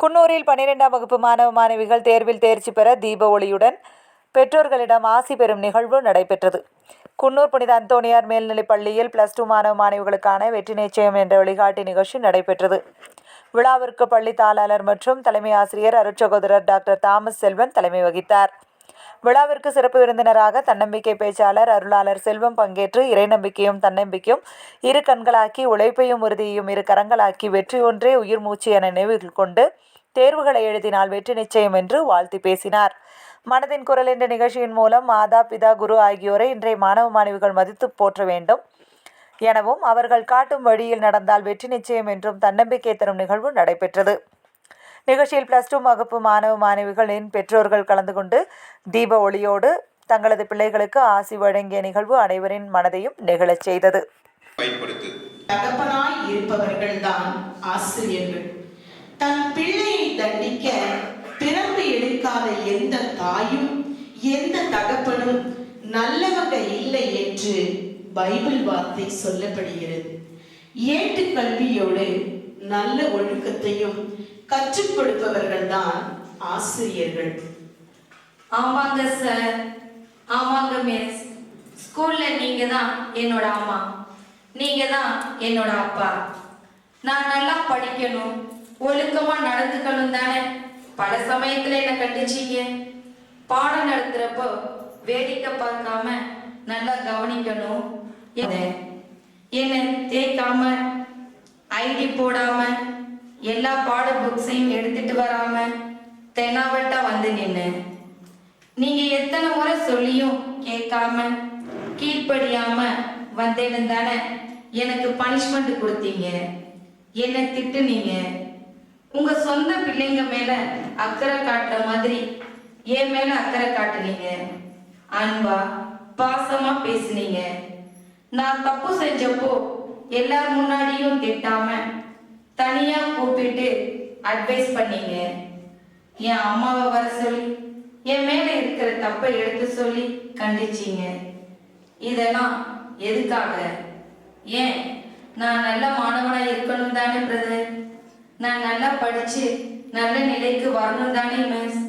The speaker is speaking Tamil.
குன்னூரில் பன்னிரெண்டாம் வகுப்பு மாணவ மாணவிகள் தேர்வில் தேர்ச்சி பெற தீப ஒளியுடன் பெற்றோர்களிடம் ஆசி பெறும் நிகழ்வு நடைபெற்றது. குன்னூர் புனித அந்தோனியார் மேல்நிலைப் பள்ளியில் பிளஸ் டூ மாணவ மாணவிகளுக்கான வெற்றி நிச்சயம் என்ற வழிகாட்டி நிகழ்ச்சி நடைபெற்றது. விழாவிற்கு பள்ளி தாளாளர் மற்றும் தலைமை ஆசிரியர் அருட்சகோதரர் டாக்டர் தாமஸ் செல்வன் தலைமை வகித்தார். விழாவிற்கு சிறப்பு விருந்தினராக தன்னம்பிக்கை பேச்சாளர் அருளாளர் செல்வம் பங்கேற்று இறை நம்பிக்கையும் தன்னம்பிக்கையும் இரு கண்களாக்கி உழைப்பையும் உறுதியையும் இரு கரங்களாக்கி வெற்றி ஒன்றே உயிர் மூச்சு என நினைவில் கொண்டு தேர்வுகளை எழுதினால் வெற்றி நிச்சயம் என்று வாழ்த்து பேசினார். மனதின் குரல் என்ற நிகழ்ச்சியின் மூலம் மாதா பிதா குரு ஆகியோரை இன்றைய மாணவ மாணவிகள் மதித்து போற்ற வேண்டும் எனவும் அவர்கள் காட்டும் வழியில் நடந்தால் வெற்றி நிச்சயம் என்றும் தன்னம்பிக்கை தரும் நிகழ்வு நடைபெற்றது. நிகழ்ச்சியில் பிளஸ் டூ வகுப்பு மாணவ மாணவிகளின் பெற்றோர்கள் கலந்து கொண்டு தீப ஒளியோடு தங்களது பிள்ளைகளுக்கு ஆசி வழங்கிய நிகழ்வு அனைவரின் மனதையும் நெகிழச் செய்தது. தகப்பனாய் இருப்பவர்கள்தான் ஆசிரியர்கள். தன் பிள்ளையை தண்டிக்க பிறப்பு எடுக்காத எந்த தாயும் எந்த தகப்பனும் நல்லவங்க இல்லை என்று பைபிள் வார்த்தை சொல்லப்படுகிறது. ஏட்டு கல்வியோடு நல்ல ஒழுக்கத்தையும் கற்றுக் கொடுப்பவர்கள் தான் ஆசிரியர்கள். ஆமாங்க சார் ஆமாங்க மிஸ் ஸ்கூல்ல நீங்க தான் என்னோட அம்மா. நீங்க தான் என்னோட அப்பா. நான் நல்லா படிக்கணும். ஒழுக்கமா நடந்துக்கணும் தானே. பல சமயத்துல என்ன கண்டிச்சீங்க. பாடம் நடத்துறப்போ வேடிக்கை பார்க்காம நல்லா கவனிக்கணும். என்ன- என்ன தேய்க்காம ஐடி போடாம எல்லா பாட புக்ஸையும் எடுத்துட்டு வராம தெனாவட்டா வந்து நின்னு நீங்க எத்தனை முறை சொல்லியும் கேட்காம கீழ்ப்படியாம வந்தேன்னு தானே எனக்கு பனிஷ்மெண்ட் கொடுத்தீங்க. என்ன திட்டுனீங்க? உங்க சொந்த பிள்ளைங்க மேல அக்கறை காட்டுற மாதிரி என் மேல அக்கறை காட்டுனீங்க. அன்பா பாசமா பேசுனீங்க. நான் தப்பு செஞ்சப்போ எல்லார் முன்னாடியும் திட்டாம தனியா கூப்பிட்டு அட்வைஸ் பண்ணீங்க. என் அம்மாவை வர சொல்லி என் மேல இருக்கிற தப்பை எடுத்து சொல்லி கண்டிச்சீங்க. இதெல்லாம் எதுக்காக? ஏன்? நான் நல்ல மாணவனா இருக்கணும் தானே பிரதர் நான் நல்லா படிச்சு நல்ல நிலைக்கு வரணும் தானே மிஸ்